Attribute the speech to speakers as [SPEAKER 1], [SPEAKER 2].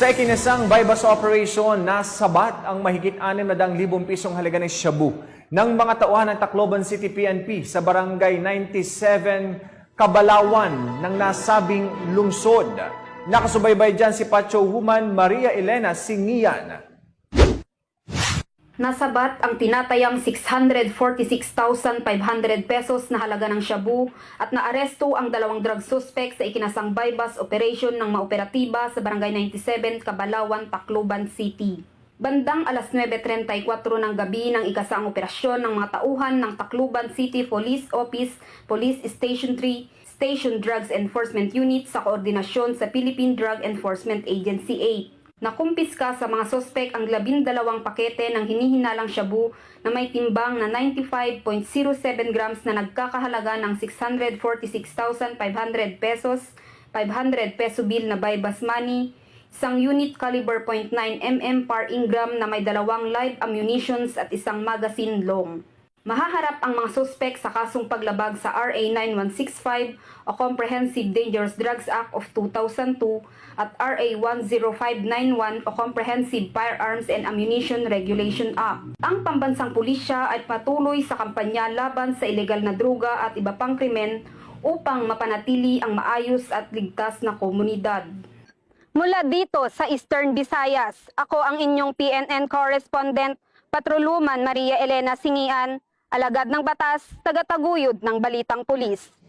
[SPEAKER 1] Sa ikinasang bypass operation, nasabat ang mahigit 600,000 pisong halaga ng shabu ng mga tauhan ng Tacloban City PNP sa barangay 97 Kabalawan ng nasabing lungsod. Nakasubaybay dyan si Pacho Woman Maria Elena Singian.
[SPEAKER 2] Nasabat ang tinatayang 646,500 pesos na halaga ng shabu at naaresto ang dalawang drug suspect sa ikinasang bypass operation ng maoperatiba sa Barangay 97, Kabalawan, Tacloban City. Bandang alas 9.34 ng gabi ng ikasang operasyon ng mga tauhan ng Tacloban City Police Office, Police Station 3, Station Drugs Enforcement Unit sa koordinasyon sa Philippine Drug Enforcement Agency 8. Nakumpiska sa mga sospek ang labindalawang pakete ng hinihinalang shabu na may timbang na 95.07 grams na nagkakahalaga ng 646,500 pesos, 500 peso bill na bypass money, isang unit caliber .9 mm per ingram na may dalawang live ammunitions at isang magazine long. Mahaharap ang mga suspek sa kasong paglabag sa RA 9165 o Comprehensive Dangerous Drugs Act of 2002 at RA 10591 o Comprehensive Firearms and Ammunition Regulation Act. Ang pambansang pulisya ay patuloy sa kampanya laban sa ilegal na droga at iba pang krimen upang mapanatili ang maayos at ligtas na komunidad.
[SPEAKER 3] Mula dito sa Eastern Visayas, ako ang inyong PNN correspondent, Patroluman Maria Elena Singian, alagad ng batas, tagataguyod ng Balitang Pulis.